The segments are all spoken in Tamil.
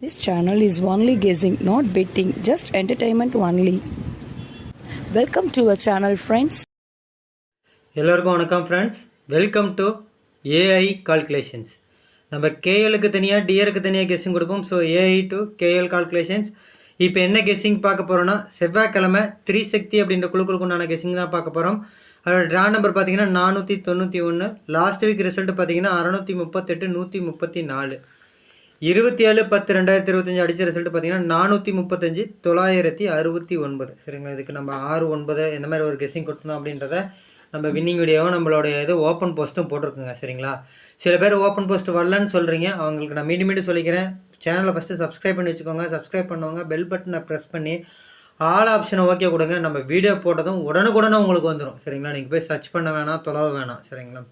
This channel is only guessing, not betting, just entertainment only. Welcome to our channel, friends. எல்லோருக்கும் வணக்கம் friends welcome to AI calculations நம்ம கேஎலுக்கு தனியாக டிஆருக்கு தனியாக கெஸ்ஸிங் கொடுப்போம். So AI to KL calculations இப்போ என்ன கெஸ்ஸிங் பார்க்க போகிறோன்னா செவ்வாய்க்கிழமை த்ரீ சக்தி அப்படின்ற குழுக்களுக்கு உண்டான கெஸ்ஸிங் தான் பார்க்க போகிறோம் அதோட ட்ரா நம்பர் பார்த்தீங்கன்னா நானூற்றி தொண்ணூற்றி ஒன்று லாஸ்ட் வீக் ரிசல்ட் பார்த்தீங்கன்னா அறநூற்றி முப்பத்தெட்டு நூற்றி முப்பத்தி நாலு. இருபத்தி ஏழு பத்து ரெண்டாயிரத்தி இருபத்தஞ்சி அடித்த ரிசல்ட் பார்த்தீங்கன்னா நானூற்றி முப்பத்தஞ்சு தொள்ளாயிரத்தி அறுபத்தி ஒன்பது. சரிங்களா? இதுக்கு நம்ம ஆறு ஒன்பது இந்த மாதிரி ஒரு கெஸ்ஸிங் கொடுத்தோம் அப்படின்றத நம்ம வின்னிங் வீடியோவும் நம்மளுடைய இது ஓப்பன் போஸ்ட்டும் போட்டிருக்குங்க. சரிங்களா? சில பேர் ஓப்பன் போஸ்ட் வரலன்னு சொல்கிறீங்க அவங்களுக்கு நான் மீண்டும் மீண்டும் சொல்லிக்கிறேன். சேனலை ஃபஸ்ட்டு சப்ஸ்கிரைப் பண்ணி வச்சுக்கோங்க. சப்ஸ்கிரைப் பண்ணவங்க பெல் பட்டனை ப்ரெஸ் பண்ணி ஆல் ஆப்ஷனை ஓகே கொடுங்க. நம்ம வீடியோ போட்டதும் உடனுக்குடனே உங்களுக்கு வந்துடும் சரிங்களா? நீங்கள் போய் சர்ச் பண்ண வேணாம் தொலைவ வேணாம். சரிங்களா?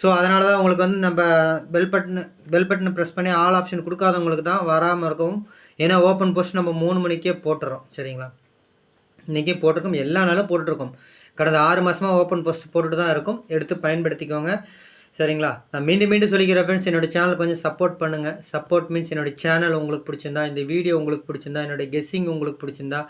ஸோ அதனால தான் உங்களுக்கு வந்து நம்ம பெல் பட்டன் பெல் பட்டனை ப்ரெஸ் பண்ணி ஆல் ஆப்ஷன் கொடுக்காதவங்களுக்கு தான் வராமல் இருக்கும் ஏன்னா ஓப்பன் போஸ்ட் நம்ம மூணு மணிக்கே போட்டுறோம். சரிங்களா? இன்றைக்கி போட்டிருக்கோம். எல்லா நாளும் போட்டுட்ருக்கோம் கடந்த ஆறு மாதமாக ஓப்பன் போஸ்ட் போட்டுட்டு தான் இருக்கும். எடுத்து பயன்படுத்திக்கோங்க. சரிங்களா? நான் மீண்டும் மீண்டும் சொல்லிக்கிற ஃப்ரெண்ட்ஸ் என்னோட சேனல் கொஞ்சம் சப்போர்ட் பண்ணுங்கள் சப்போர்ட் மீன்ஸ் என்னோட சேனல் உங்களுக்கு பிடிச்சிருந்தா இந்த வீடியோ உங்களுக்கு பிடிச்சிருந்தா என்னோடய கெஸ்ஸிங் உங்களுக்கு பிடிச்சிருந்தா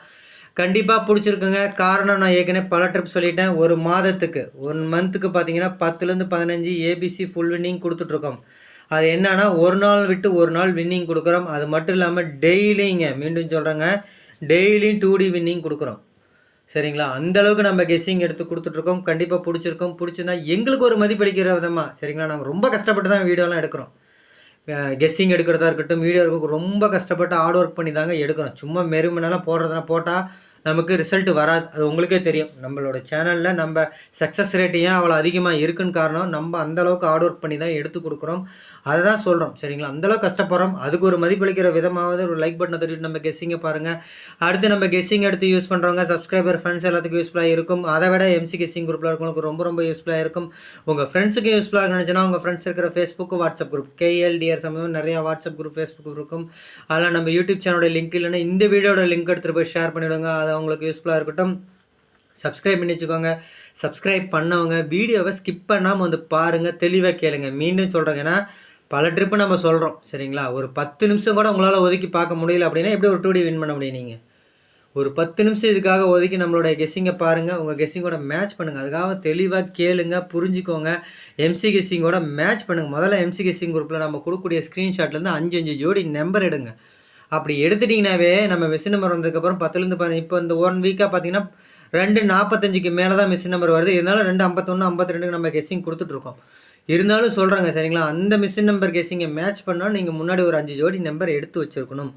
கண்டிப்பாக பிடிச்சிருக்குங்க. காரணம் நான் ஏற்கனவே பல ட்ரிப் சொல்லிட்டேன். ஒரு மாதத்துக்கு ஒன் மந்த்துக்கு பார்த்தீங்கன்னா பத்துலேருந்து பதினஞ்சு ஏபிசி ஃபுல் வின்னிங் கொடுத்துட்ருக்கோம். அது என்னன்னா ஒரு நாள் விட்டு ஒரு நாள் வின்னிங் கொடுக்குறோம். அது மட்டும் இல்லாமல் டெய்லிங்க மீண்டும் சொல்கிறேங்க டெய்லியும் டூ டி வின்னிங் கொடுக்குறோம். சரிங்களா? அந்த அளவுக்கு நம்ம கெஸ்ஸிங் எடுத்து கொடுத்துட்ருக்கோம். கண்டிப்பாக பிடிச்சிருக்கோம். பிடிச்சிருந்தா எங்களுக்கு ஒரு மதிப்பளிக்கிற விதமாக சரிங்களா? நம்ம ரொம்ப கஷ்டப்பட்டு தான் வீடியோலாம் எடுக்கிறோம். கெஸ்ஸிங் எடுக்கிறதா இருக்கட்டும் வீடியோ இருக்க ரொம்ப கஷ்டப்பட்டு ஹார்ட் ஒர்க் பண்ணி தாங்க எடுக்கிறோம். சும்மா மெருமனால போடுறதுனா போட்டால் நமக்கு ரிசல்ட் வராது அது உங்களுக்கே தெரியும். நம்மளோட சேனலில் நம்ம சக்ஸஸ் ரேட் ஏன் அவ்வளோ அதிகமாக இருக்குன்னு காரணம் நம்ம அந்தளவுக்கு ஹார்ட் ஒர்க் பண்ணி தான் எடுத்து கொடுக்குறோம். அதை தான் சொல்கிறோம் சரிங்களா? அந்தளவுக்கு கஷ்டப்படுறோம். அதுக்கு ஒரு மதிப்பளிக்கிற விதமாவது ஒரு லைக் பட்டனை தட்டிட்டு நம்ம கெஸ்ஸிங்கை பாருங்கள் அடுத்து நம்ம கெஸ்ஸிங் எடுத்து யூஸ் பண்ணுறவங்க சப்ஸ்கிரைபர் ஃப்ரெண்ட்ஸ் எல்லாத்துக்கும் யூஸ்ஃபுல்லாக இருக்கும். அதை விட எம்சி கெஸ்ஸிங் குரூப்பில் இருக்கவங்களுக்கு ரொம்ப ரொம்ப யூஸ்ஃபுல்லாக இருக்கும். உங்கள் ஃப்ரெண்ட்ஸுக்கு யூஸ்ஃபுல்லாக நினச்சினா உங்கள் ஃப்ரெண்ட்ஸ் இருக்கிற ஃபேஸ்புக் வாட்ஸ்அப் குரூப் கேஎல்டிஆர் சம்மந்தம் நிறையா வாட்ஸ்அப் குரூப் ஃபேஸ்புக் குரூப் இருக்கும். அதில் நம்ம யூடியூப் சேனலோட லிங்க் இல்லைன்னா இந்த வீடியோட லிங்க் எடுத்துகிட்டு போய் ஷேர் பண்ணிவிடுங்க அவங்களுக்கு யூஸ்ஃபுல்லாக இருக்கட்டும் சப்ஸ்கிரைப் பண்ணி வச்சுக்கோங்க. சப்ஸ்கிரைப் பண்ணவங்க வீடியோவை ஸ்கிப் பண்ணாமல் வந்து பாருங்கள் தெளிவாக கேளுங்க. மீண்டும் சொல்கிறேங்க ஏன்னா பல ட்ரிப்பு நம்ம சொல்கிறோம் சரிங்களா? ஒரு பத்து நிமிஷம் கூட உங்களால் ஒதுக்கி பார்க்க முடியல அப்படின்னா எப்படி ஒரு டூ டி வின் பண்ண முடியும் நீங்கள் ஒரு பத்து நிமிஷம் இதுக்காக ஒதுக்கி நம்மளோட கெஸ்ஸிங்கை பாருங்கள் உங்கள் கெஸ்ஸிங்கோட மேட்ச் பண்ணுங்கள் அதுக்காக தெளிவாக கேளுங்க புரிஞ்சுக்கோங்க. எம்சி கெஸ்ஸிங்கோட மேட்ச் பண்ணுங்கள் முதல்ல எம்சி கெஸ்ஸிங் குரூப்பில் நம்ம கொடுக்கக்கூடிய ஸ்க்ரீன்ஷாட்லேருந்து அஞ்சு அஞ்சு ஜோடி நம்பர் எடுங்க. அப்படி எடுத்துட்டிங்கனாவே நம்ம மிஷின் நம்பர் வந்ததுக்கப்புறம் பத்துலேருந்து பதினஞ்சு இப்போ இந்த ஒன் வீக்காக பார்த்தீங்கன்னா ரெண்டு நாற்பத்தஞ்சுக்கு மேலே தான் மிஷின் நம்பர் வருது. இருந்தாலும் ரெண்டு ஐம்பத்தொன்று ஐம்பத்தி ரெண்டுக்கு நம்ம கெஸ்ஸிங் கொடுத்துட்ருக்கோம் இருந்தாலும் சொல்கிறாங்க சரிங்களா? அந்த மிஷின் நம்பர் கெஸ்ஸிங்கை மேட்ச் பண்ணால் நீங்கள் முன்னாடி ஒரு அஞ்சு ஜோடி நம்பர் எடுத்து வச்சுருக்கணும்.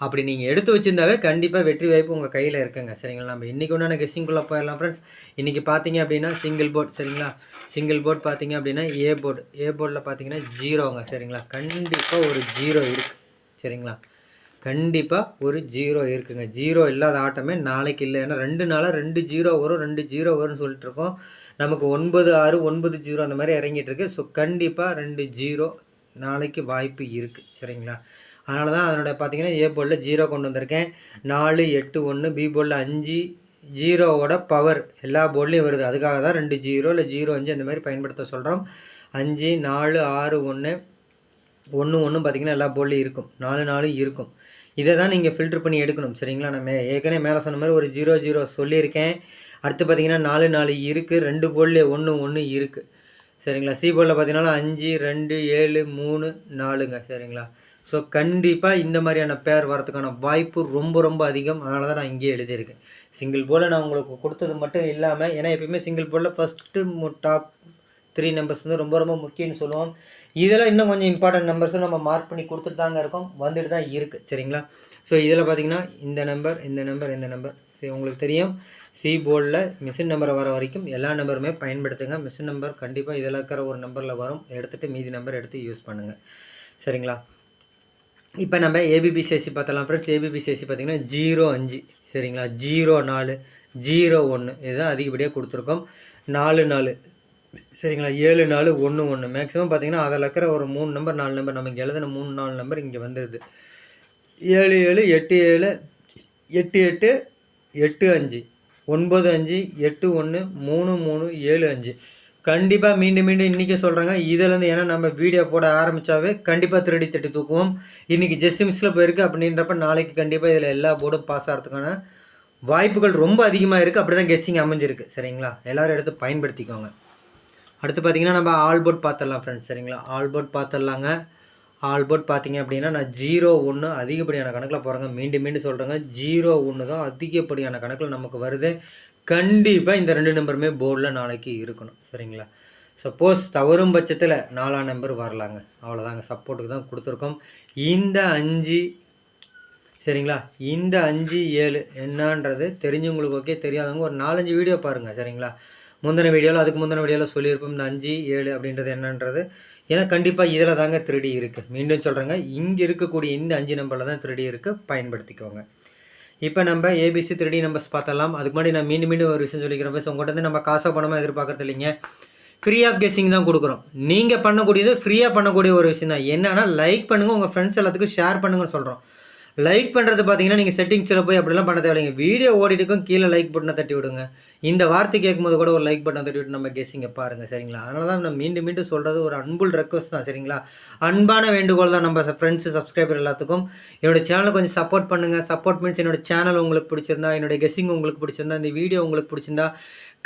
அப்படி நீங்கள் எடுத்து வச்சிருந்தாவே கண்டிப்பாக வெற்றி வாய்ப்பு உங்கள் கையில் இருக்குங்க சரிங்களா? நம்ம இன்றைக்கி உண்டான கெஸ்ஸிங்குள்ளே போயிடலாம் ஃப்ரெண்ட்ஸ் இன்றைக்கி பார்த்தீங்க அப்படின்னா சிங்கிள் போர்ட் சரிங்களா? சிங்கிள் போர்ட் பார்த்தீங்க அப்படின்னா ஏ போர்டு ஏ போர்டில் பார்த்தீங்கன்னா ஜீரோங்க சரிங்களா? கண்டிப்பாக ஒரு ஜீரோ இருக்குது சரிங்களா? கண்டிப்பாக ஒரு ஜீரோ இருக்குங்க. ஜீரோ இல்லாத ஆட்டமே நாளைக்கு இல்லை. ஏன்னா ரெண்டு நாளாக ரெண்டு ஜீரோ வரும் ரெண்டு ஜீரோ வரும்னு சொல்லிட்டு இருக்கோம் நமக்கு ஒன்பது ஆறு ஒன்பது ஜீரோ அந்த மாதிரி இறங்கிட்டு இருக்கு ஸோ கண்டிப்பாக ரெண்டு ஜீரோ நாளைக்கு வாய்ப்பு இருக்குது சரிங்களா? அதனால தான் அதனோட பார்த்தீங்கன்னா ஏ போர்டில் ஜீரோ கொண்டு வந்திருக்கேன். நாலு எட்டு ஒன்று பி போர்டில் அஞ்சு ஜீரோவோட பவர் எல்லா போர்ட்லேயும் வருது. அதுக்காக தான் ரெண்டு ஜீரோ இல்லை ஜீரோ அஞ்சு அந்த மாதிரி பயன்படுத்த சொல்கிறோம் அஞ்சு நாலு ஆறு ஒன்று ஒன்று ஒன்று பார்த்திங்கன்னா எல்லா போர்ட்லேயும் இருக்கும். நாலு நாலு இருக்கும். இதை தான் நீங்கள் ஃபில்ட்ரு பண்ணி எடுக்கணும். சரிங்களா? நான் மே ஏற்கனவே மேலே சொன்ன மாதிரி ஒரு ஜீரோ ஜீரோ சொல்லியிருக்கேன். அடுத்து பார்த்தீங்கன்னா நாலு நாலு இருக்குது ரெண்டு போர்டில் ஒன்று ஒன்று இருக்குது சரிங்களா? சி போர்டில் பார்த்தீங்கன்னா அஞ்சு ரெண்டு ஏழு மூணு நாலுங்க. சரிங்களா? ஸோ கண்டிப்பாக இந்த மாதிரியான பேர் வரதுக்கான வாய்ப்பு ரொம்ப ரொம்ப அதிகம். அதனால தான் நான் இங்கேயே எழுதியிருக்கேன். சிங்கிள் போர்டில் நான் உங்களுக்கு கொடுத்தது மட்டும் இல்லாமல் ஏன்னா எப்பயுமே சிங்கிள் போர்டில் ஃபஸ்ட்டு டாப் த்ரீ நம்பர்ஸ் வந்து ரொம்ப ரொம்ப முக்கியம்னு சொல்லுவோம். இதெல்லாம் இன்னும் கொஞ்சம் இம்பார்ட்டன்ட் நம்பர்ஸும் நம்ம மார்க் பண்ணி கொடுத்துட்டு தாங்க இருக்கோம். வந்துட்டு தான் இருக்குது சரிங்களா? ஸோ இதில் பார்த்தீங்கன்னா இந்த நம்பர் இந்த நம்பர் இந்த நம்பர் சரி உங்களுக்கு தெரியும். சி போர்டில் மிஷின் நம்பரை வர வரைக்கும் எல்லா நம்பருமே பயன்படுத்துங்க. மிஷின் நம்பர் கண்டிப்பாக இதில் இருக்கிற ஒரு நம்பரில் வரும். எடுத்துகிட்டு மீதி நம்பர் எடுத்து யூஸ் பண்ணுங்கள் சரிங்களா? இப்போ நம்ம ஏபிபிசிஎஸ்சி பார்த்தலாம் ஃப்ரெண்ட்ஸ் ஏபிபிசிஎஸ்சி பார்த்தீங்கன்னா ஜீரோ அஞ்சு. சரிங்களா? ஜீரோ நாலு. ஜீரோ ஒன்று இதுதான் அதிகப்படியாக கொடுத்துருக்கோம். நாலு நாலு. சரிங்களா? ஏழு நாலு ஒன்று ஒன்று மேக்ஸிமம் பார்த்தீங்கன்னா அதில் இருக்கிற ஒரு மூணு நம்பர் நாலு நம்பர் நமக்கு எழுதின மூணு நாலு நம்பர் இங்கே வந்துடுது ஏழு ஏழு எட்டு ஏழு எட்டு எட்டு எட்டு அஞ்சு. ஒன்பது அஞ்சு எட்டு ஒன்று மூணு மூணு ஏழு அஞ்சு. கண்டிப்பாக மீண்டும் மீண்டும் இன்றைக்கி சொல்கிறாங்க இதிலேருந்து ஏன்னா நம்ம வீடியோ போட ஆரம்பித்தாவே கண்டிப்பாக திருடி தட்டி தூக்குவோம். இன்றைக்கி ஜஸ்ட் மிஸ்ஸில் போயிருக்கு அப்படின்றப்ப நாளைக்கு கண்டிப்பாக இதில் எல்லா போர்டும் பாஸ் ஆகிறதுக்கான வாய்ப்புகள் ரொம்ப அதிகமாக இருக்குது அப்படி தான் கெஸ்ஸிங் அமைஞ்சிருக்கு. சரிங்களா? எல்லோரும் எடுத்து பயன்படுத்திக்கோங்க. அடுத்து பார்த்தீங்கன்னா நம்ம ஆல்போர்ட் பார்த்துடலாம் ஃப்ரெண்ட்ஸ் சரிங்களா? ஆல்போர்ட் பார்த்துடலாங்க. ஆல்போர்ட் பார்த்தீங்க அப்படின்னா நான் ஜீரோ ஒன்று அதிகப்படியான கணக்கில் போகிறேங்க மீண்டும் மீண்டும் சொல்கிறேங்க ஜீரோ ஒன்று தான் அதிகப்படியான கணக்கில் நமக்கு வருது. கண்டிப்பாக இந்த ரெண்டு நம்பருமே போர்டில் நாளைக்கு இருக்கணும் சரிங்களா? சப்போஸ் தவறும் பட்சத்தில் நாலாம் நம்பர் வரலாங்க. அவ்வளோதாங்க சப்போர்ட்டுக்கு தான் கொடுத்துருக்கோம். இந்த அஞ்சு சரிங்களா? இந்த அஞ்சு ஏழு என்னன்றது தெரிஞ்சவங்களுக்கு ஓகே தெரியாதவங்க ஒரு நாலஞ்சு வீடியோ பாருங்கள் சரிங்களா? முந்தின வீடியோவில் அதுக்கு முந்தின வீடியோவில் சொல்லியிருப்போம் இந்த அஞ்சு ஏழு அப்படின்றது என்னன்றது. ஏன்னா கண்டிப்பாக இதில் தாங்க திருடி இருக்குது மீண்டும் சொல்கிறேங்க இங்கே இருக்கக்கூடிய இந்த அஞ்சு நம்பரில் தான் திருடி இருக்குது பயன்படுத்திக்கோங்க. இப்போ நம்ம ஏபிசி திருடி நம்பர்ஸ் பார்த்தலாம் அதுக்கு முன்னாடி நான் மீண்டும் மீண்டும் ஒரு விஷயம் சொல்லிக்கிறேன். பஸ் உங்கள்கிட்ட வந்து நம்ம காசை பணமாக எதிர்பார்க்கறது இல்லைங்க. ஃப்ரீ ஆஃப் கெஸிங் தான் கொடுக்குறோம். நீங்கள் பண்ணக்கூடியது ஃப்ரீயாக பண்ணக்கூடிய ஒரு விஷயம் தான். என்னென்னா லைக் பண்ணுங்கள் உங்கள் ஃப்ரெண்ட்ஸ் எல்லாத்துக்கும் ஷேர் பண்ணுங்கன்னு சொல்கிறோம் லைக் பண்ணுறது பார்த்தீங்கன்னா நீங்கள் செட்டிங்ஸில் போய் அப்படிலாம் பண்ண தேவையில்லைங்க. வீடியோ ஓடிட்டுக்கும் கீழே லைக் பட்டனை தட்டி விடுங்க. இந்த வார்த்தை கேட்கும்போது கூட ஒரு லைக் பட்டன் தட்டி விட்டு நம்ம கேசிங்க பாருங்கள் சரிங்களா? அதனால தான் நான் மீண்டும் மீண்டும் சொல்கிறது ஒரு அன்புள் ரெக்வஸ்ட் தான் சரிங்களா? அன்பான வேண்டுகோள் தான் நம்ம ஃப்ரெண்ட்ஸு சப்ஸ்கிரைபர் எல்லாத்துக்கும். என்னோடய சேனலை கொஞ்சம் சப்போர்ட் பண்ணுங்கள் சப்போர்ட் மீன்ஸ் என்னோட சேனல் உங்களுக்கு பிடிச்சிருந்தா என்னோடய கெஸிங் உங்களுக்கு பிடிச்சிருந்தா இந்த வீடியோ உங்களுக்கு பிடிச்சிருந்தா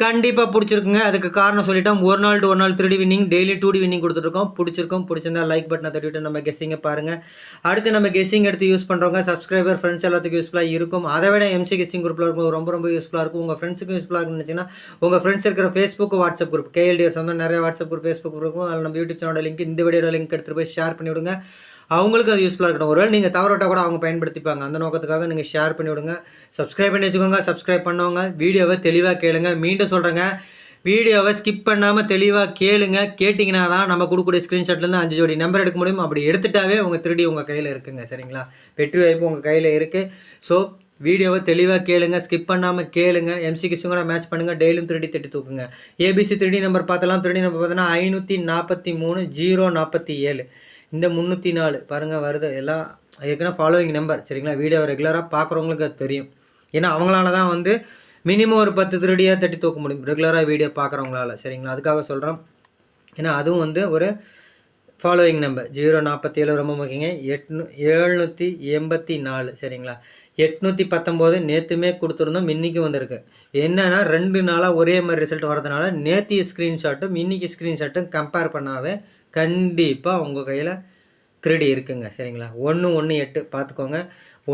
கண்டிப்பாக பிடிச்சிருக்குங்க. அதுக்கு காரணம் சொல்லிட்டோம் ஒரு நாள் ஒரு நாள் three winning daily two D winning கொடுத்துருக்கோம் பிடிச்சிருக்கோம் பிடிச்சிருந்தா லைக் பட்டனை தட்டிவிட்டு நம்ம கெஸ்ஸிங்கை பாருங்கள் அடுத்து நம்ம கெஸ்ஸிங் எடுத்து யூஸ் பண்ணுறவங்க சப்ஸ்கிரைபர் ஃப்ரெண்ட்ஸ் எல்லாத்துக்கும் யூஸ்ஃபுல்லாக இருக்கும். அதை விட எம்சி கெஸ்ஸிங் குரூப்பில் இருக்கும் ரொம்ப ரொம்ப யூஸ்ஃபுல்லாக இருக்கும். உங்கள் ஃப்ரெண்ட்ஸுக்கும் யூஸ்ஃபுல்லாக இருக்குன்னு நினச்சிங்கன்னா உங்கள் ஃப்ரெண்ட்ஸ் இருக்கிற ஃபேஸ்புக் வாட்ஸ்அப் குரூப் கேஎல்டிஎஸ் வந்து நிறைய வாட்ஸ்அப் குரூப் ஃபேஸ்புக் குரூப் இருக்கும் அதில் நம்ம யூடியூப் சேனலோட லிங்க் இந்த வீடியோட லிங்க் எடுத்துகிட்டு போய் ஷேர் பண்ணிவிடுங்க. அவங்களுக்கு அது யூஸ்ஃபுல்லாக இருக்கட்டும். ஒருவேளை நீங்கள் தவறவிட்டால் கூட அவங்க பயன்படுத்திப்பாங்க. அந்த நோக்கத்துக்காக நீங்கள் ஷேர் பண்ணி விடுங்க. சப்ஸ்கிரைப் பண்ணி வச்சுக்கோங்க. சப்ஸ்கிரைப் பண்ணவங்க வீடியோவை தெளிவாக கேளுங்க. மீண்டும் சொல்கிறேங்க வீடியோவை ஸ்கிப் பண்ணாமல் தெளிவாக கேளுங்க. கேட்டிங்கன்னா தான் நம்ம கொடுக்கக்கூடிய ஸ்க்ரீன்ஷாட்லேருந்து அஞ்சு ஜோடி நம்பர் எடுக்க முடியும். அப்படி எடுத்துட்டாவே உங்கள் திருடி உங்கள் கையில் இருக்குங்க. சரிங்களா? வெற்றி வாய்ப்பு உங்கள் கையில் இருக்குது ஸோ வீடியோவை தெளிவாக கேளுங்க. ஸ்கிப் பண்ணாமல் கேளுங்க. எம்சிக்கு கூட மேட்ச் பண்ணுங்கள் டெய்லியும் திருடி திட்டி தூக்குங்க. ஏபிசி திருடி நம்பர் பார்த்தலாம். திருடி நம்பர் பார்த்தோன்னா ஐநூற்றி நாற்பத்தி மூணு ஜீரோ நாற்பத்தி ஏழு. இந்த முந்நூற்றி நாலு பாருங்கள் வருது. எல்லாம் ஏற்கனவே ஃபாலோவிங் நம்பர் சரிங்களா? வீடியோ ரெகுலராக பார்க்குறவங்களுக்கு அது தெரியும். ஏன்னா அவங்களால தான் வந்து மினிமம் ஒரு பத்து திருடியாக தட்டி தூக்க முடியும். ரெகுலராக வீடியோ பார்க்குறவங்களால சரிங்களா? அதுக்காக சொல்கிறோம் ஏன்னா அதுவும் வந்து ஒரு ஃபாலோவிங் நம்பர் ஜீரோ நாற்பத்தி ஏழு ரொம்ப முக்கியங்க. எட்நூ எழுநூற்றி எண்பத்தி நாலு சரிங்களா? எட்நூற்றி பத்தொம்போது நேற்றுமே கொடுத்துருந்தோம் இன்றைக்கும் வந்திருக்கு. என்னென்னா ரெண்டு நாளாக ஒரே மாதிரி ரிசல்ட் வரதுனால நேற்று ஸ்க்ரீன்ஷாட்டும் இன்றைக்கி ஸ்க்ரீன்ஷாட்டும் கம்பேர் பண்ணாவே கண்டிப்பாக உங்கள் கையில் திருடி இருக்குங்க. சரிங்களா? ஒன்று ஒன்று எட்டு. பார்த்துக்கோங்க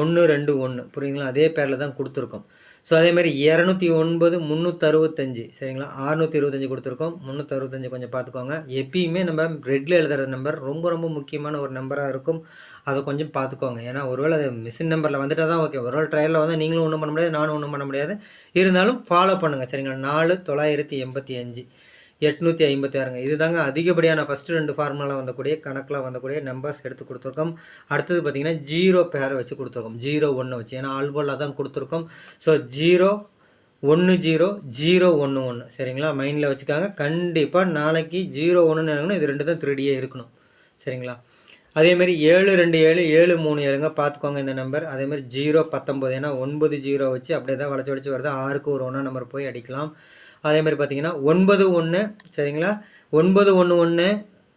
ஒன்று ரெண்டு ஒன்று புரியுங்களா அதே பேரில் தான் கொடுத்துருக்கோம். ஸோ அதேமாதிரி இரநூத்தி ஒன்பது முந்நூற்றறுபத்தஞ்சு சரிங்களா? அறுநூற்றி இருபத்தஞ்சி கொடுத்துருக்கோம். முந்நூற்றறுபத்தஞ்சு கொஞ்சம் பார்த்துக்கோங்க எப்பயுமே நம்ம ரெட்டில் எழுதுகிற நம்பர் ரொம்ப ரொம்ப முக்கியமான ஒரு நம்பராக இருக்கும். அதை கொஞ்சம் பார்த்துக்கோங்க ஏன்னா ஒருவேளை அது மிஷின் நம்பரில் வந்துட்டால் தான் ஓகே ஒருவேளை ட்ரையலில் வந்து நீங்களும் ஒன்றும் பண்ண முடியாது நானும் ஒன்றும் பண்ண முடியாது. இருந்தாலும் ஃபாலோ பண்ணுங்கள் சரிங்களா? நாலு தொள்ளாயிரத்தி எண்பத்தி அஞ்சு. எட்நூற்றி ஐம்பத்தி ஆறுங்க. இது தாங்க அதிகப்படியான ஃபஸ்ட்டு ரெண்டு ஃபார்முலாவில் வந்தக்கூடிய கணக்கில் வந்தக்கூடிய நம்பர்ஸ் எடுத்து கொடுத்துருக்கோம். அடுத்தது பார்த்திங்கன்னா ஜீரோ பேரை வச்சு கொடுத்துருக்கோம். ஜீரோ ஒன்று வச்சு. ஏன்னா ஆல்போலில் தான் கொடுத்துருக்கோம். ஸோ ஜீரோ ஒன்று ஜீரோ ஜீரோ ஒன்று ஒன்று சரிங்களா? மைண்டில் வச்சுக்காங்க. கண்டிப்பாக நாளைக்கு ஜீரோ ஒன்றுன்னு இது ரெண்டு தான் திருடியே இருக்கணும். சரிங்களா? அதேமாரி ஏழு ரெண்டு ஏழு ஏழு மூணு ஏழுங்க. பார்த்துக்கோங்க இந்த நம்பர் அதேமாதிரி ஜீரோ பத்தொம்பது ஏன்னா ஒன்பது ஜீரோ வச்சு அப்படியே தான் வளைச்சி வளைச்சி வருது. ஆறுக்கு ஒரு ஒன்றா நம்பர் போய் அடிக்கலாம். அதே மாதிரி பார்த்தீங்கன்னா ஒன்பது ஒன்று சரிங்களா? ஒன்பது ஒன்று ஒன்று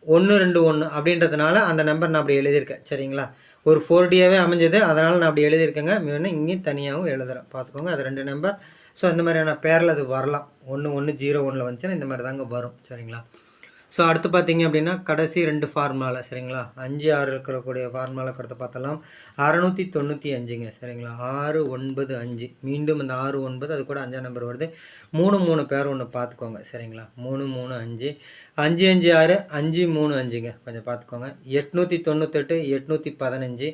ஒன்று ரெண்டு ஒன்று அப்படின்றதுனால அந்த நம்பர் நான் அப்படி எழுதியிருக்கேன் சரிங்களா? ஒரு ஃபோர் டியாகவே அமைஞ்சது அதனால் நான் அப்படி எழுதியிருக்கேங்க. வேணும் இங்கேயும் தனியாகவும் எழுதுகிறேன் பார்த்துக்கோங்க அது ரெண்டு நம்பர் ஸோ இந்த மாதிரியான பேரில் அது வரலாம். ஒன்று ஒன்று ஜீரோ ஒன்றில் வந்துச்சுன்னா இந்த மாதிரி தாங்க வரும் சரிங்களா? ஸோ அடுத்து பார்த்தீங்க அப்படின்னா கடைசி ரெண்டு ஃபார்முலாவில் சரிங்களா? அஞ்சு ஆறு இருக்கக்கூடிய ஃபார்முலா இருக்கிறத பார்த்தலாம் அறநூற்றி தொண்ணூற்றி அஞ்சுங்க சரிங்களா? ஆறு ஒன்பது அஞ்சு. மீண்டும் அந்த ஆறு ஒன்பது அது கூட அஞ்சாம் நம்பர் வருது. மூணு மூணு பேர் ஒன்று பார்த்துக்கோங்க சரிங்களா? மூணு மூணு அஞ்சு. அஞ்சு அஞ்சு ஆறு அஞ்சு மூணு அஞ்சுங்க கொஞ்சம் பார்த்துக்கோங்க. எட்நூற்றி தொண்ணூத்தெட்டு எட்நூற்றி பதினஞ்சு.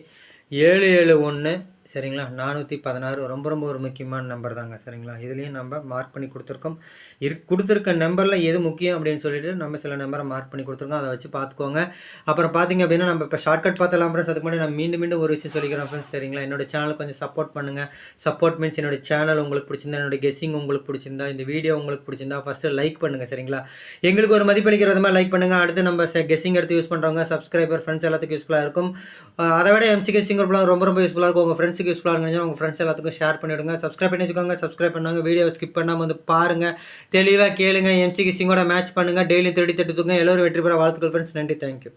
ஏழு ஏழு ஒன்று. சரிங்களா? நானூற்றி பதினாறு ரொம்ப ரொம்ப ஒரு முக்கியமான நம்பர் தாங்க சரிங்களா? இதுலேயும் நம்ம மார்க் பண்ணி கொடுத்துருக்கோம். இரு கொடுத்துருக்க நம்பரில் எது முக்கியம் அப்படின்னு சொல்லிட்டு நம்ம சில நம்பரை மார்க் பண்ணி கொடுத்துருக்கோம். அதை வச்சு பார்த்துக்கோங்க அப்புறம் பார்த்தீங்க அப்படின்னா நம்ம இப்போ ஷார்ட்கட் பார்த்தலாம் ஃப்ரெண்ட்ஸ் அதுக்கு முன்னாடி நான் மீண்டும் மீண்டும் ஒரு விஷயம் சொல்லிக்கிறேன் ஃப்ரெண்ட்ஸ் சரிங்களா? என்னோட சேனல் கொஞ்சம் சப்போர்ட் பண்ணுங்கள் சப்போர்ட் மீன்ஸ் என்னோட சேனல் உங்களுக்கு பிடிச்சிருந்தா என்னோட கெஸ்ஸிங் உங்களுக்கு பிடிச்சிருந்தா இந்த வீடியோ உங்களுக்கு பிடிச்சிருந்தா ஃபஸ்ட்டு லைக் பண்ணுங்கள் சரிங்களா? எங்களுக்கு ஒரு மதிப்பளிக்கிற விதமாக லைக் பண்ணுங்கள் அடுத்து நம்ம கெஸ்ஸிங் எடுத்து யூஸ் பண்ணுறவங்க சப்ஸ்கிரைபர் ஃப்ரெண்ட்ஸ் எல்லாத்துக்கும் யூஸ்ஃபுல்லாக இருக்கும். அதை விட எம்சி கெஸ்ஸிங் ரொம்ப ரொம்ப யூஸ்ஃபுல்லாக இருக்கும். உங்கள் ஃப்ரெண்ட்ஸுக்கு யூஸ்ஃபுல்லாக இருந்துச்சுன்னா உங்கள் ஃப்ரெண்ட்ஸ் எல்லாத்துக்கும் ஷேர் பண்ணிவிடுங்க சப்ஸ்கிரைப் பண்ணி வச்சுக்கோங்க. சப்ஸ்கிரைப் பண்ணாங்க வீடியோ ஸ்கிப் பண்ணாமல் வந்து பாருங்கள் தெளிவாக கேளுங்க. எம்சி சிங்கோட மேட்ச் பண்ணுங்கள் டெய்லி தேடி தட்டுத்துங்க எல்லோரும் வெற்றி பெற வாழ்த்துக்கள் ஃப்ரெண்ட்ஸ் நன்றி. தேங்க்யூ